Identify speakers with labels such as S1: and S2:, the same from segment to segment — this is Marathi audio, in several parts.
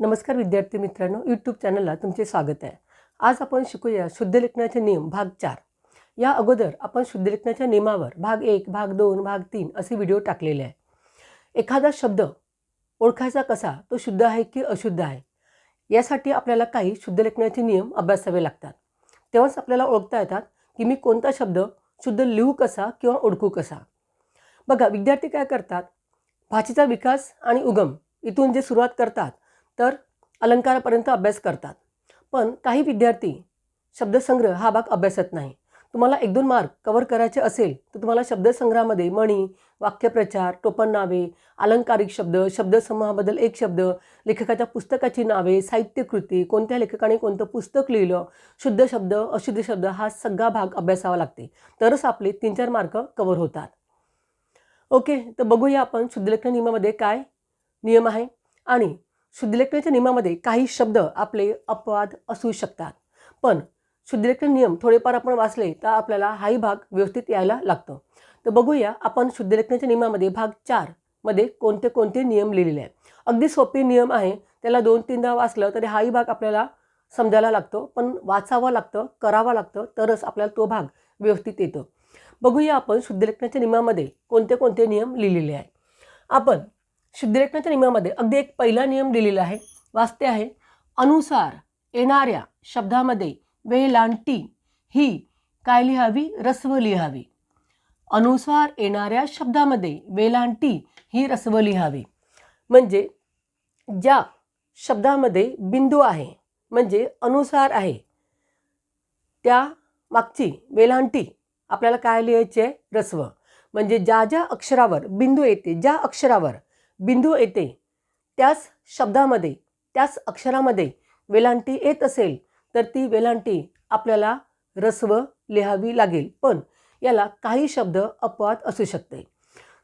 S1: नमस्कार विद्यार्थी मित्रांनो यूट्यूब चॅनलला तुमचे स्वागत आहे. आज आपण शिकूया शुद्धलेखनाचे नियम भाग चार. या अगोदर आपण शुद्धलेखनाच्या नियमावर भाग एक भाग दोन भाग तीन असे व्हिडिओ टाकलेले आहे एखादा शब्द ओळखायचा कसा तो शुद्ध आहे की अशुद्ध आहे? यासाठी आपल्याला काही शुद्धलेखनाचे नियम अभ्यासावे लागतात. तेव्हाच आपल्याला ओळखता येतात की मी कोणता शब्द शुद्ध लिहू कसा किंवा ओळखू कसा. बघा विद्यार्थी काय करतात? भाषेचा विकास आणि उगम इथून जे सुरुवात करतात तर अलंकारापर्यंत अभ्यास करतात. पण काही विद्यार्थी शब्दसंग्रह हा भाग अभ्यासत नाही. तुम्हाला एक दोन मार्क कवर करायचे असेल तर तुम्हाला शब्दसंग्रहामध्ये मणी वाक्यप्रचार टोपण नावे अलंकारिक शब्द शब्दसमूहाबद्दल एक शब्द लेखकाच्या पुस्तकाची नावे साहित्यकृती कोणत्या लेखकाने कोणतं पुस्तक लिहिलं शुद्ध शब्द अशुद्ध शब्द हा सगळा भाग अभ्यासावा लागते. तरच आपले तीन चार मार्क कवर होतात. ओके तर बघूया आपण शुद्धलेखन नियमामध्ये काय नियम आहे. आणि शुद्धलेखनाच्या नियमामध्ये काही शब्द आपले अपवाद असू शकतात. पण शुद्धलेखन नियम थोडेफार आपण वाचले तर आपल्याला हाही भाग व्यवस्थित यायला लागतो. तर बघूया आपण शुद्धलेखनाच्या नियमामध्ये भाग चारमध्ये कोणते कोणते नियम लिहिलेले आहेत. अगदी सोपे नियम आहे. त्याला दोन तीनदा वाचलं तरी हाही भाग आपल्याला समजायला लागतो. पण वाचावं लागतं करावं लागतं तरच आपल्याला तो भाग व्यवस्थित येतो. बघूया आपण शुद्धलेखनाच्या नियमामध्ये कोणते कोणते नियम लिहिलेले आहे आपण शुद्धलेखनाच्या नियमामध्ये अगदी एक पहिला नियम लिहिलेला आहे वाचते आहे अनुसार येणाऱ्या शब्दामध्ये वेलांटी ही काय लिहावी रस्व लिहावी अनुसार येणाऱ्या शब्दामध्ये वेलांटी ही रस्व लिहावी म्हणजे ज्या शब्दामध्ये बिंदू आहे म्हणजे अनुसार आहे त्या मागची वेलांटी आपल्याला काय लिहायची आहे? रस्व. म्हणजे ज्या ज्या अक्षरावर बिंदू येते ज्या अक्षरावर बिंदू येते. त्याच शब्दामध्ये त्याच अक्षरामध्ये वेलांटी येत असेल तर ती वेलांटी आपल्याला रस्व लिहावी लागेल. पण याला काही शब्द अपवाद असू शकते.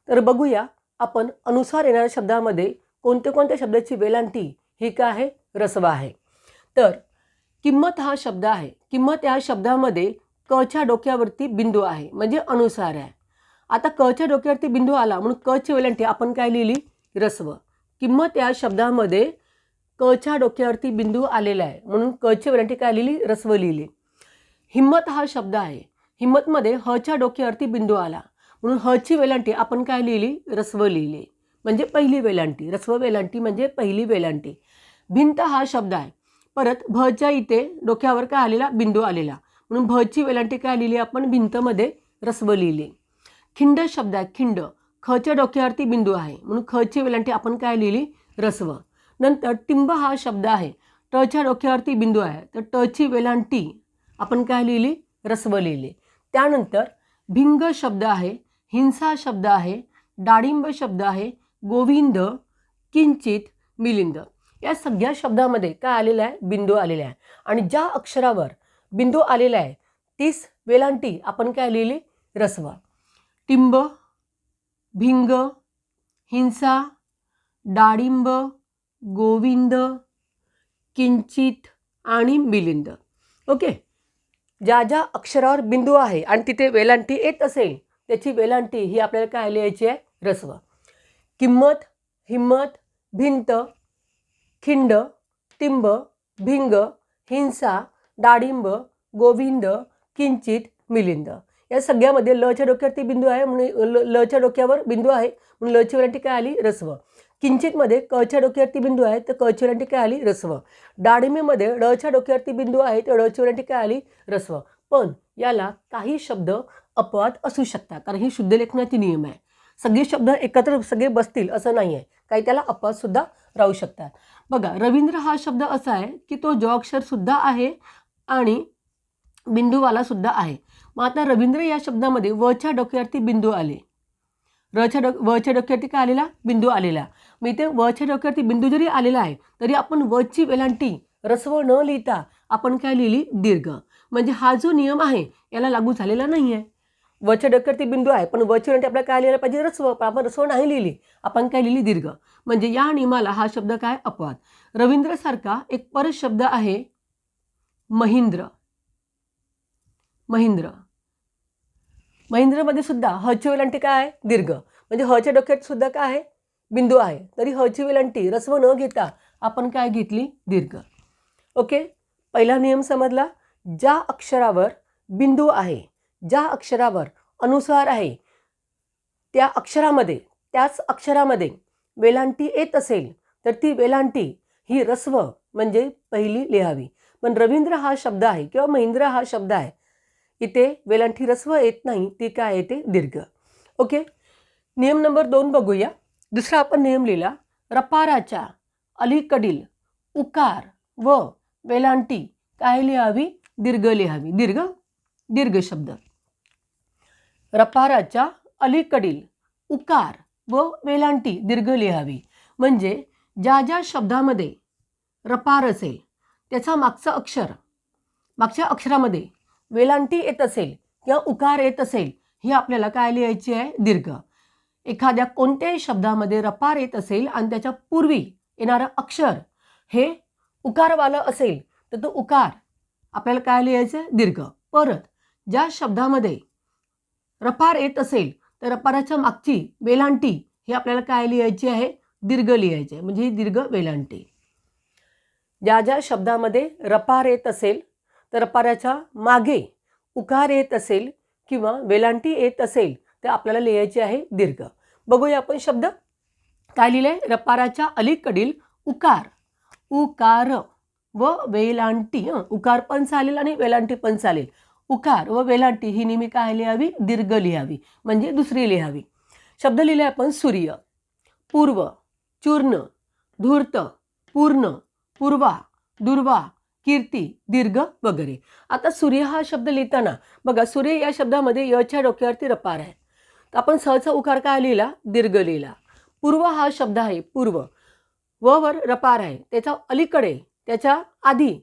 S1: तर बघूया आपण अनुसार येणाऱ्या शब्दामध्ये कोणत्या कोणत्या शब्दाची वेलांटी ही काय आहे? रस्व आहे. तर किंमत हा शब्द आहे. किंमत या शब्दामध्ये कच्या डोक्यावरती बिंदू आहे. म्हणजे अनुसार आहे. आता कच्या डोक्यावरती बिंदू आला म्हणून कची वेलांटी आपण काय लिहिली? रस्व. किंमत या शब्दामध्ये कच्या डोक्यावरती बिंदू आलेला आहे. म्हणून कची वेलांटी काय लिहिली? रस्व लिहिली. हिम्मत हा शब्द आहे. हिम्मतमध्ये हच्या डोक्यावरती बिंदू आला. म्हणून हची वेलांटी आपण काय लिहिली? रस्व लिहिली. म्हणजे पहिली वेलांटी रस्व वेलांटी म्हणजे पहिली वेलांटी भिंत हा शब्द आहे. परत भच्या इथे डोक्यावर काय आलेला? बिंदू आलेला. म्हणून भची वेलांटी काय लिहिली आपण? भिंतमध्ये रस्व लिहिली. खिंड शब्द आहे. खिंड. खच्या डोक्यावरती बिंदू आहे. म्हणून खची वेलांटी आपण काय लिहिली? रस्व. नंतर टिंब हा शब्द आहे. टच्या डोक्यावरती बिंदू आहे. तर टची वेलांटी आपण काय लिहिली? रस्व लिहिली. त्यानंतर भिंग शब्द आहे. हिंसा शब्द आहे. डाळिंब शब्द आहे. गोविंद किंचित मिलिंद. या सगळ्या शब्दामध्ये काय आलेलं आहे? बिंदू आलेला आहे. आणि ज्या अक्षरावर बिंदू आलेला आहे तीच वेलांटी आपण काय लिहिली? रस्व. टिंब भिंग हिंसा डाळिंब गोविंद किंचित आणि मिलिंद. ओके? ज्या ज्या अक्षरावर बिंदू आहे आणि तिथे वेलांटी येत असेल त्याची वेलांटी ही आपल्याला काय लिहायची आहे? रस्व. किंमत हिंमत भिंत खिंड तिंब भिंग हिंसा डाळिंब गोविंद किंचित मिलिंद. या सगळ्यामध्ये लच्या डोक्यावरती बिंदू आहे म्हणून ल लच्या डोक्यावर बिंदू आहे म्हणून लची वरांटी काय आली? रस्व किंचितमध्ये कच्या डोक्यावरती बिंदू आहे तर कची वरांटी काय आली? रस्व डाळिंबीमध्ये डच्या डोक्यावरती बिंदू आहे तर डची वरांटी काय आली? रस्व पण याला काही शब्द अपवाद असू शकतात कारण ही शुद्धलेखनाची नियम आहे. सगळे शब्द एकत्र सगळे बसतील असं नाही आहे काही त्याला अपवादसुद्धा राहू शकतात. बघा रवींद्र हा शब्द असा आहे की तो जो अक्षरसुद्धा आहे आणि बिंदूवाला सुद्धा आहे. मग आता रवींद्र या शब्दामध्ये वच्या डोक्यावरती बिंदू आले. रच्या डो वच्या डोक्यावरती काय आलेला? बिंदू आलेला. मग इथे वच्या डोक्यावरती बिंदू जरी आलेला आहे तरी आपण वची वेलांटी रस्व न लिहिता आपण काय लिहिली? दीर्घ. म्हणजे हा जो नियम आहे याला लागू झालेला नाही आहे वच्या डोक्यावरती बिंदू आहे पण वची वेलांटी आपल्याला काय लिहायला पाहिजे? रस्व. पण आपण रस्व नाही लिहिली. आपण काय लिहिली? दीर्घ. म्हणजे या नियमाला हा शब्द काय? अपवाद. रवींद्रसारखा एक परत शब्द आहे महिंद्र. महिंद्र. महिंद्रमध्ये सुद्धा हची वेलांटी काय? आहे दीर्घ. म्हणजे हच्या डोक्यात सुद्धा काय? आहे बिंदू आहे. तरी हची वेलांटी रस्व न घेता आपण काय घेतली? दीर्घ. ओके? पहिला नियम समजला? ज्या अक्षरावर बिंदू आहे ज्या अक्षरावर अनुसार आहे त्या अक्षरामध्ये त्याच अक्षरामध्ये वेलांटी येत असेल तर ती वेलांटी ही रस्व म्हणजे पहिली लिहावी. पण रवींद्र हा शब्द आहे किंवा महिंद्र हा शब्द आहे इथे वेलांटी रस्व येत नाही ती काय येते दीर्घ. ओके? नियम नंबर दोन बघूया. दुसरा आपण नियम लिहिला. रपाराच्या अलीकडील उकार व वेलांटी काय लिहावी? दीर्घ लिहावी. दीर्घ? दीर्घ शब्द. रपाराच्या अलीकडील उकार व वेलांटी दीर्घ लिहावी. म्हणजे ज्या ज्या शब्दामध्ये रपार असेल त्याचा मागचं अक्षर मागच्या अक्षरामध्ये वेलांटी येत असेल किंवा उकार येत असेल ही आपल्याला काय लिहायची आहे? दीर्घ. एखाद्या कोणत्याही शब्दामध्ये रपार येत असेल आणि त्याच्या पूर्वी येणारं अक्षर हे उकारवालं असेल तर तो उकार आपल्याला काय लिहायचं आहे? दीर्घ. परत ज्या शब्दामध्ये रपार येत असेल तर रपाराच्या मागची वेलांटी ही आपल्याला काय लिहायची आहे? दीर्घ लिहायची आहे. म्हणजे ही दीर्घ वेलांटी. ज्या ज्या शब्दामध्ये रपार येत असेल तरपाऱ्याच्या मागे उकार येत असेल किंवा वेलांटी येत असेल तर आपल्याला लिहायची आहे दीर्घ. बघूया आपण शब्द. काय लिहिलंय? रपाराच्या अलीकडील उकार. उकार व वेलांटी. उकार पण चालेल आणि वेलांटी पण चालेल. उकार व वेलांटी ही नेहमी काय लिहावी? दीर्घ लिहावी. म्हणजे दुसरी लिहावी. शब्द लिहिले आपण सूर्य. पूर्व चूर्ण. धूर्त पूर्ण. पूर्वा दुर्वा. कीर्ती दीर्घ वगैरे. आता सूर्य हा शब्द लिहिताना बघा सूर्य या शब्दामध्ये यच्या डोक्यावरती रपार आहे. तर आपण सहसा उकार काय लिहिला? दीर्घ लिहिला. पूर्व हा शब्द आहे पूर्व. व वर रपार आहे. त्याच्या अलीकडे त्याच्या आधी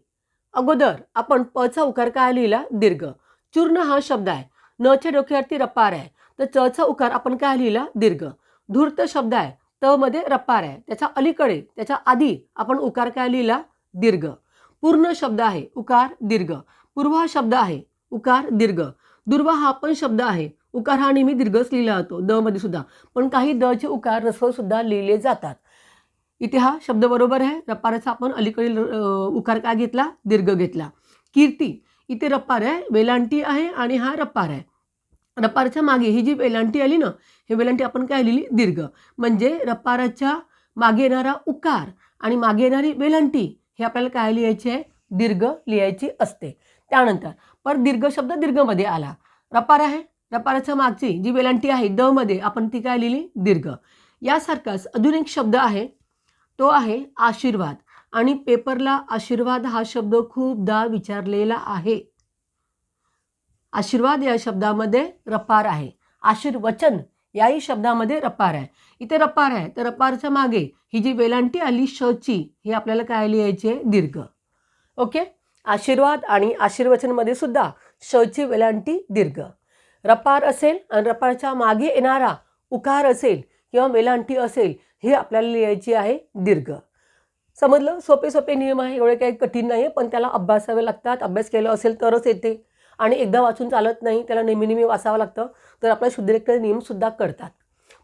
S1: अगोदर आपण पचा उकार काय लिहिला? दीर्घ. चूर्ण हा शब्द आहे. नच्या डोक्यावरती रपार आहे. तर चचा उकार आपण काय लिहिला? दीर्घ. धूर्त शब्द आहे. त मध्ये रपार आहे. त्याच्या अलीकडे त्याच्या आधी आपण उकार काय लिहिला? दीर्घ. पूर्ण शब्द आहे उकार दीर्घ. पूर्व हा शब्द आहे उकार दीर्घ. दुर्वा हा पण शब्द आहे उकार हा नेहमी दीर्घच लिहिला जातो द मध्ये सुद्धा. पण काही द चे उकार रस्व सुद्धा लिहिले जातात. इथे हा शब्द बरोबर आहे. रपाराचा आपण अलीकडील उकार काय घेतला? दीर्घ घेतला. कीर्ती. इथे रपार आहे वेलांटी आहे आणि हा रपार आहे. रपाराच्या मागे ही जी वेलांटी आली ना हे वेलांटी आपण काय लिहिली? दीर्घ. म्हणजे रपाराच्या मागे येणारा उकार आणि मागे येणारी वेलांटी. हे आपल्याला काय लिहायची आहे? दीर्घ लिहायची असते. त्यानंतर पर दीर्घ शब्द दीर्घमध्ये आला. रपार आहे? रपाराच्या मागची जी वेलांटी आहे द मध्ये आपण ती काय लिहिली? दीर्घ. यासारखाच अजून एक शब्द आहे. तो आहे आशीर्वाद. आणि पेपरला आशीर्वाद हा शब्द खूपदा विचारलेला आहे. आशीर्वाद या शब्दामध्ये रपार आहे. आशीर्वचन याही शब्दामध्ये रपार आहे. इथे रपार आहे. तर रपारच्या मागे ही जी वेलांटी आली शची ही आपल्याला काय लिहायची? आहे दीर्घ. ओके? आशीर्वाद आणि आशीर्वचनमध्ये सुद्धा शची वेलांटी दीर्घ. रपार असेल आणि रपारच्या मागे येणारा उकार असेल किंवा वेलांटी असेल हे आपल्याला लिहायची आहे दीर्घ. समजलं? सोपे सोपे नियम आहे. एवढे काही कठीण नाही आहे पण त्याला अभ्यासावे लागतात. अभ्यास केला असेल तरच येते. आणि एकदा वाचून चालत नाही त्याला नेहमी नेहमी वाचावं लागतं. तर आपल्या शुद्धलेखनाचे नियमसुद्धा कळतात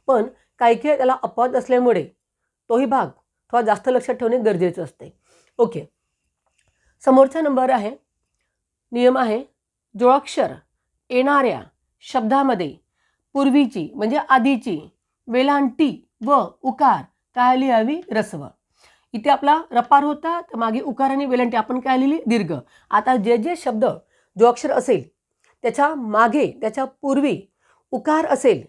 S1: पण काही काही त्याला अपवाद असल्यामुळे तोही भाग थोडा जास्त लक्षात ठेवणे गरजेचं असते. ओके. समोरचा नंबर आहे. नियम आहे. जोडाक्षर येणाऱ्या शब्दामध्ये पूर्वीची म्हणजे आधीची वेलांटी व उकार काय लिहावी रस्व. इथे आपला रपार होता तर मागे उकार आणि वेलांटी आपण काय लिहिली? दीर्घ. आता जे जे शब्द जो अक्षर असेल त्याच्यामागे त्याच्या पूर्वी उकार असेल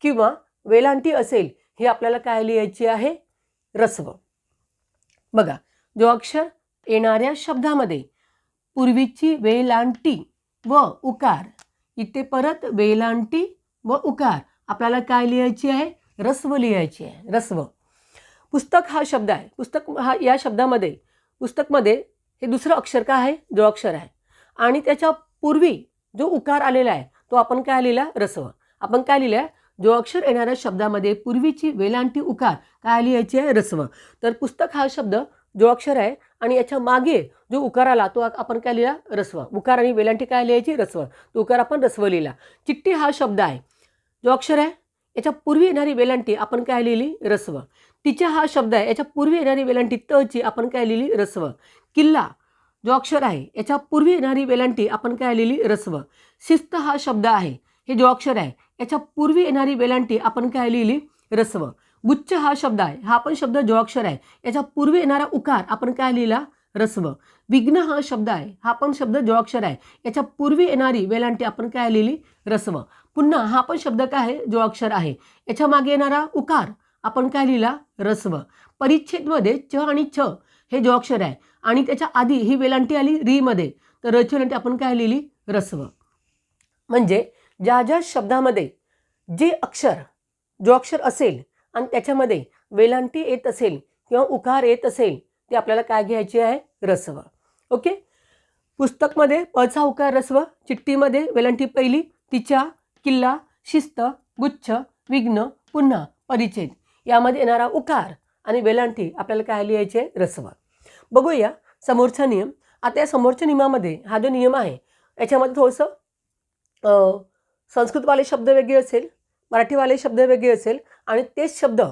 S1: किंवा वेलांटी असेल हे आपल्याला काय लिहायची आहे? रस्व. बघा जो अक्षर येणाऱ्या शब्दामध्ये पूर्वीची वेलांटी व उकार इथे परत वेलांटी व उकार आपल्याला काय लिहायची आहे? रस्व लिहायची आहे. रस्व. पुस्तक हा शब्द आहे. पुस्तक हा या शब्दामध्ये पुस्तकमध्ये हे दुसरं अक्षर काय आहे? जो अक्षर आहे. आणि त्याच्या पूर्वी जो उकार आलेला आहे तो आपण काय लिहिला? रस्व. आपण काय लिहिलं आहे जो अक्षर येणाऱ्या शब्दामध्ये पूर्वीची वेलांटी उकार काय लिहायची आहे? रस्व. तर पुस्तक हा शब्द जो अक्षर आहे आणि याच्या मागे जो उकार आला तो आपण काय लिहिला? रस्व. उकार आणि वेलांटी काय लिहायची? रस्व. तो उकार आपण रस्व लिहिला. चिठ्ठी हा शब्द आहे. जो अक्षर आहे याच्या पूर्वी येणारी वेलांटी आपण काय लिहिली? रस्व. तिच्या हा शब्द आहे याच्या पूर्वी येणारी वेलांटी तची आपण काय लिहिली? रस्व. किल्ला. जो अक्षर आहे याच्या पूर्वी येणारी वेलांटी आपण काय लिहिली? रस्व. शिस्त हा शब्द आहे. हे जो अक्षर आहे याच्या पूर्वी येणारी वेलांटी आपण काय लिहिली? रस्व. गुच्छ हा शब्द आहे. हा पण शब्द जो अक्षर आहे याच्या पूर्वी येणारा उकार आपण काय लिहिला? रस्व. विघ्न हा शब्द आहे. हा पण शब्द जो अक्षर आहे याच्या पूर्वी येणारी वेलांटी आपण काय लिहिली? रस्व. पुन्हा हा पण शब्द काय आहे? जो अक्षर आहे याच्या मागे येणारा उकार आपण काय लिहिला? रस्व. परिच्छेदमध्ये च आणि छ हे जो अक्षर आहे आणि त्याच्या आधी ही वेलांटी आली रीमध्ये. तर रची वेलांटी आपण काय लिहिली? रस्व. म्हणजे ज्या ज्या शब्दामध्ये जे अक्षर जो अक्षर असेल आणि त्याच्यामध्ये वेलांटी येत असेल किंवा उकार येत असेल ते आपल्याला काय घ्यायची आहे? रस्व. ओके? पुस्तकमध्ये पचा उकार रस्व. चिठ्ठीमध्ये वेलांटी पहिली तिच्या किल्ला शिस्त गुच्छ विघ्न पुन्हा परिच्छेद. यामध्ये येणारा उकार आणि वेलांटी आपल्याला काय लिहायचे? रस्व. बघूया. समोरचा नियम. आता या समोरच्या नियमामध्ये हा जो नियम आहे याच्यामध्ये थोडंसं संस्कृतवाले शब्द वेगळे असेल मराठीवाले शब्द वेगळे असेल आणि तेच शब्द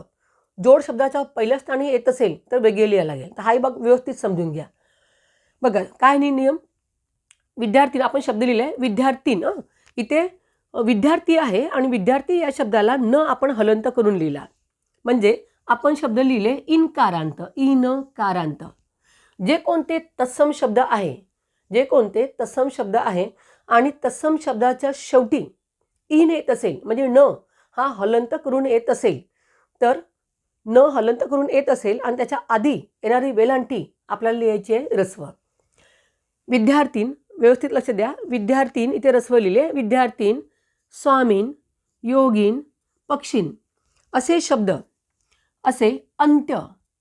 S1: जोड शब्दाच्या पहिल्या स्थानी येत असेल तर वेगळे लिहायला लागेल. तर हाही बघ व्यवस्थित समजून घ्या. बघा काय नाही नियम? विद्यार्थी आपण शब्द लिहिला आहे विद्यार्थीन इथे विद्यार्थी आहे आणि विद्यार्थी या शब्दाला न आपण हलंत करून लिहिला. म्हणजे आपण शब्द लिहिले इन कारांत इन कारांत जे कोणते तत्सम शब्द आहे जे कोणते तत्सम शब्द आहे आणि तत्सम शब्दाच्या शेवटी इन येत असेल म्हणजे न हा हलंत करून येत असेल तर न हलंत करून येत असेल आणि त्याच्या आधी येणारी वेलांटी आपल्याला लिहायची आहे रस्व. विद्यार्थीन व्यवस्थित लक्ष द्या. विद्यार्थीन इथे रस्व लिहिले. विद्यार्थीन स्वामीन योगीन पक्षीन असे शब्द असे अंत्य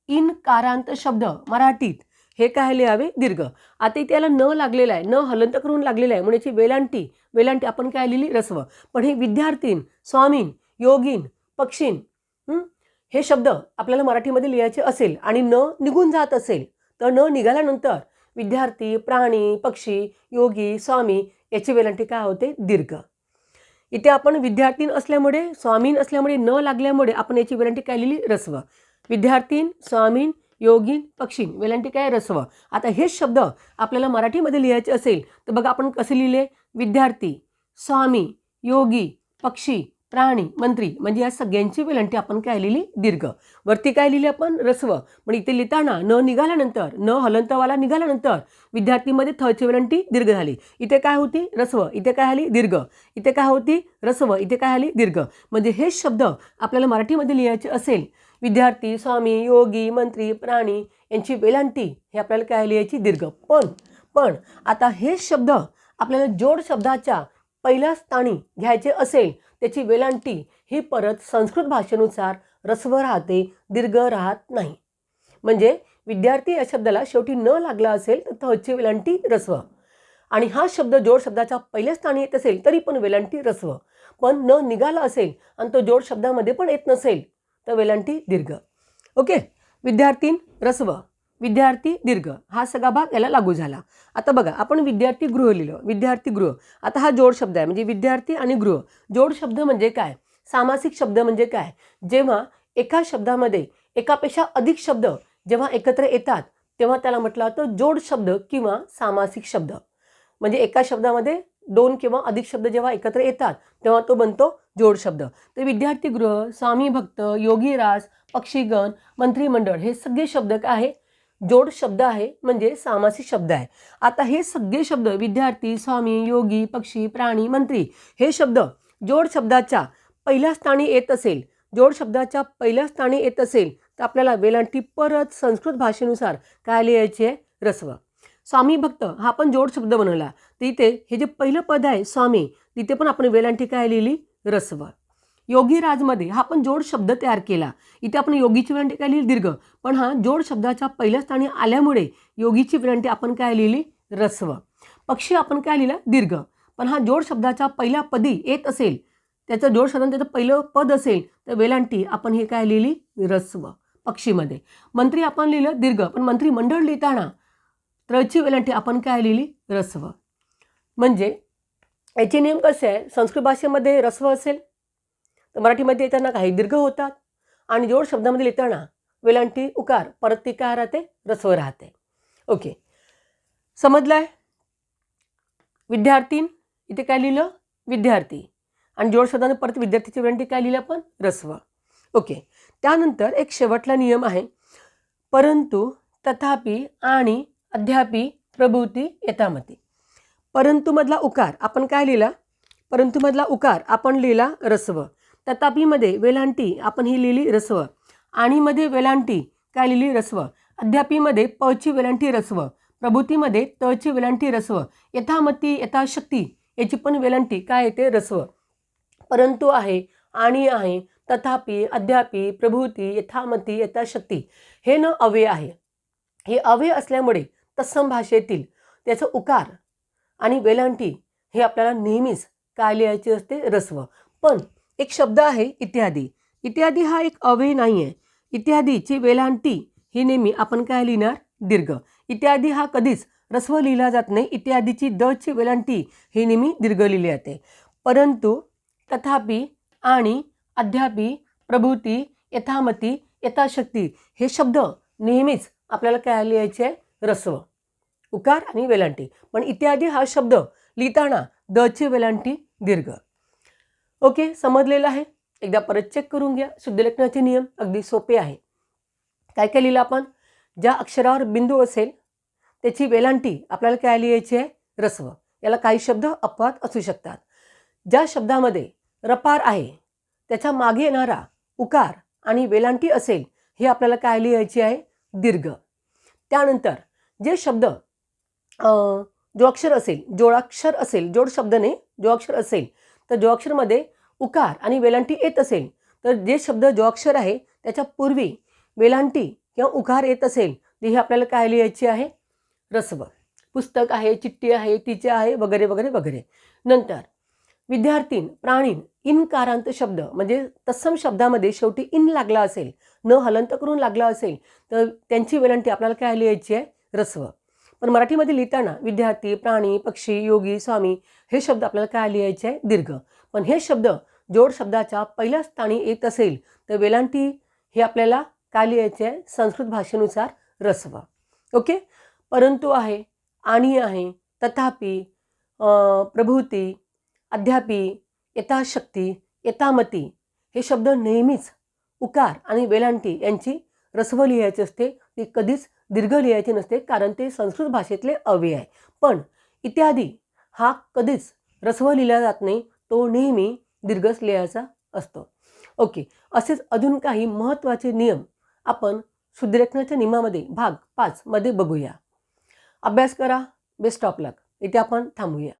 S1: इन कारांत शब्द मराठीत. हे काय लिहावे? दीर्घ. आता इथे याला न लागलेला आहे न हलंत करून लागलेला आहे म्हणजे याची वेलांटी वेलांटी आपण काय लिहिली? रस्व. पण हे विद्यार्थीन स्वामीन योगीन पक्षीन हे? शब्द आपल्याला मराठीमध्ये लिहायचे असेल आणि न निघून जात असेल तर न निघाल्यानंतर विद्यार्थी प्राणी पक्षी योगी स्वामी याची वेलांटी काय होते? दीर्घ. इथे आपण विद्यार्थीन असल्यामुळे स्वामीन असल्यामुळे न लागल्यामुळे आपण याची वेलांटी काय लिहिली? रस्व. विद्यार्थीन स्वामीन योगीन पक्षीन वेलांटी काय रस्व. आता हेच शब्द आपल्याला मराठीमध्ये लिहायचे असेल तर बघा आपण कसे लिहिले? विद्यार्थी स्वामी योगी पक्षी प्राणी मंत्री म्हणजे या सगळ्यांची वेलांटी आपण काय लिहिली? दीर्घ. वरती काय लिहिले आपण? रस्व. पण इथे लिहिताना न निघाल्यानंतर न हलंतवाला निघाल्यानंतर विद्यार्थीमध्ये थची वेलंटी दीर्घ झाली. इथे काय होती? रस्व. इथे काय आली? दीर्घ. इथे काय होती? रस्व. इथे काय आली? दीर्घ. म्हणजे हेच शब्द आपल्याला मराठीमध्ये लिहायचे असेल विद्यार्थी स्वामी योगी मंत्री प्राणी यांची वेलांटी हे आपल्याला काय लिहायची? दीर्घ. पण पण आता हे शब्द आपल्याला जोड शब्दाच्या पहिल्या स्थानी घ्यायचे असेल त्याची वेलांटी ही परत संस्कृत भाषेनुसार रस्व राहते दीर्घ राहत नाही. म्हणजे विद्यार्थी या शब्दाला शेवटी न लागला असेल तर थची वेलांटी रस्व आणि हा शब्द जोड शब्दाच्या पहिल्या स्थानी येत असेल तरी पण वेलांटी रस्व पण न निघाला असेल आणि तो जोड शब्दामध्ये पण येत नसेल तर वेलांटी दीर्घ. ओके? विद्यार्थीन रस्व. विद्यार्थी दीर्घ. हा सगळा भाग याला लागू झाला. आता बघा आपण विद्यार्थी गृह लिहिलं. विद्यार्थी गृह. आता हा जोड शब्द आहे. म्हणजे विद्यार्थी आणि गृह. जोड शब्द म्हणजे काय? सामासिक शब्द म्हणजे काय? जेव्हा एका शब्दामध्ये एकापेक्षा अधिक शब्द जेव्हा एकत्र येतात तेव्हा त्याला म्हटलं जातं जोड शब्द किंवा सामासिक शब्द. म्हणजे एका शब्दामध्ये दोन किंवा अधिक शब्द जेव्हा एकत्र येतात तेव्हा तो बनतो जोड शब्द. तर विद्यार्थीगृह स्वामी भक्त योगीरास पक्षीगण मंत्रिमंडळ हे सगळे शब्द काय आहे? जोड शब्द आहे म्हणजे सामासिक शब्द आहे. आता हे सगळे शब्द विद्यार्थी स्वामी योगी पक्षी प्राणी मंत्री हे शब्द जोड शब्दाच्या पहिल्या स्थानी येत असेल जोड शब्दाच्या पहिल्या स्थानी येत असेल तर आपल्याला वेलांटी परत संस्कृत भाषेनुसार काय लिहायचे रस्व. स्वामी भक्त हा पण जोड शब्द बनवला. तर इथे हे जे पहिलं पद आहे स्वामी तिथे पण आपण वेलांटी काय लिहिली? रस्व. योगी राजमध्ये हा आपण जोड शब्द तयार केला. इथे आपण योगीची विनंती काय लिहिली? दीर्घ. पण हा जोड शब्दाच्या पहिल्या स्थानी आल्यामुळे योगीची विनंती आपण काय लिहिली? रस्व. पक्षी आपण काय लिहिला? दीर्घ. पण हा जोड शब्दाच्या पहिल्या पदी येत असेल. त्याचं जोड शब्द त्याचं पहिलं पद असेल तर वेलांटी आपण हे काय लिहिली? रस्व. पक्षीमध्ये. मंत्री आपण लिहिलं दीर्घ. पण मंत्री मंडळ लिहिताना त्रची वेलांटी आपण काय लिहिली? रस्व. म्हणजे याचे नियम कसे आहे संस्कृत भाषेमध्ये रस्व असेल तर मराठीमध्ये येताना काही दीर्घ होतात आणि जोड शब्दामध्ये लिहिताना वेलांटी उकार परत ती काय राहते? रस्व राहते. ओके समजलं आहे विद्यार्थीन इथे काय लिहिलं? विद्यार्थी. आणि जोड शब्दाने परत विद्यार्थीची वेलांटी काय लिहिलं आपण? रस्व. ओके त्यानंतर एक शेवटला नियम आहे. परंतु तथापि आणि अद्यापि प्रभूती येतामती परंतुमधला उकार. आपण काय लिहिला? परंतुमधला उकार. आपण लिहिला रस्व. तथापिमध्ये वेलांटी आपण ही लिहिली रस्व. आणीमध्ये वेलांटी काय लिहिली? रस्व. अद्यापीमध्ये पची वेलांटी रस्व. प्रभूतीमध्ये तची वेलांटी रस्व. यथामती यथाशक्ती याची पण वेलांटी. काय येते रस्व. परंतु आहे आणि आहे तथापि अद्यापि प्रभूती यथामती यथाशक्ती. हे न अव्यय आहे. हे अव्यय असल्यामुळे तत्सम भाषेतील त्याचं उकार आणि वेलांटी हे आपल्याला नेहमीच काय लिहायचे असते? रस्व. पण एक शब्द आहे इत्यादी. इत्यादी हा एक अवय नाही आहे इत्यादीची वेलांटी ही नेहमी आपण काय लिहिणार? दीर्घ. इत्यादी हा कधीच रस्व लिहिला जात नाही. इत्यादीची दची वेलांटी ही नेहमी दीर्घ लिहिली जाते. परंतु तथापि आणि अद्यापि प्रभूती यथामती यथाशक्ती हे शब्द नेहमीच आपल्याला काय लिहायचे? आहे रस्व. उकार आणि वेलांटी. पण इत्यादी हा शब्द लिहिताना द ची वेलांटी दीर्घ. ओके समजलेलं आहे? एकदा परत चेक करून घ्या. शुद्धलेखनाचे नियम अगदी सोपे आहे. काय काय लिहिलं आपण? ज्या अक्षरावर बिंदू असेल त्याची वेलांटी आपल्याला काय लिहायची आहे? रस्व. याला काही शब्द अपवाद असू शकतात. ज्या शब्दामध्ये रपार आहे त्याच्यामागे येणारा उकार आणि वेलांटी असेल हे आपल्याला काय लिहायची आहे? दीर्घ. त्यानंतर जे शब्द जोक्षर असेल जोडाक्षर असेल जोड शब्दने जोडाक्षर असेल तर जोडाक्षरमध्ये उकार आणि वेलांटी येत असेल तर जे शब्द जोडाक्षर आहे त्याच्या पूर्वी वेलांटी किंवा उकार येत असेल तर ही आपल्याला काय लिहायची आहे? रस्व. पुस्तक आहे चिठ्ठी आहे तिचे आहे वगैरे वगैरे वगैरे. नंतर विद्यार्थीन प्राणीन इनकारांत शब्द म्हणजे तत्सम शब्दामध्ये शेवटी इन लागला असेल न हलंत करून लागला असेल तर त्यांची वेलांटी आपल्याला काय लिहायची आहे? रस्व. पण मराठीमध्ये लिहिताना विद्यार्थी प्राणी पक्षी योगी स्वामी हे शब्द आपल्याला काय लिहायचे आहे? दीर्घ. पण हे शब्द जोड शब्दाच्या पहिल्या स्थानी येत असेल तर वेलांटी हे आपल्याला काय लिहायचे आहे? संस्कृत भाषेनुसार रस्व. ओके? परंतु आहे आणि आहे तथापि प्रभूती अद्यापि यथाशक्ती यथामती हे शब्द नेहमीच उकार आणि वेलांटी यांची रस्व लिहायची असते ती कधीच दीर्घ लिहायचे नसते कारण ते संस्कृत भाषेतले अव्यय आहे पण इत्यादी हा कधीच रस्व लिहिला जात नाही तो नेहमी दीर्घच लिहायचा असतो. ओके असेच अजून काही महत्त्वाचे नियम आपण शुद्धलेखनाच्या नियमामध्ये भाग पाचमध्ये बघूया. अभ्यास करा बेस्ट ऑफ लक इथे आपण थांबूया.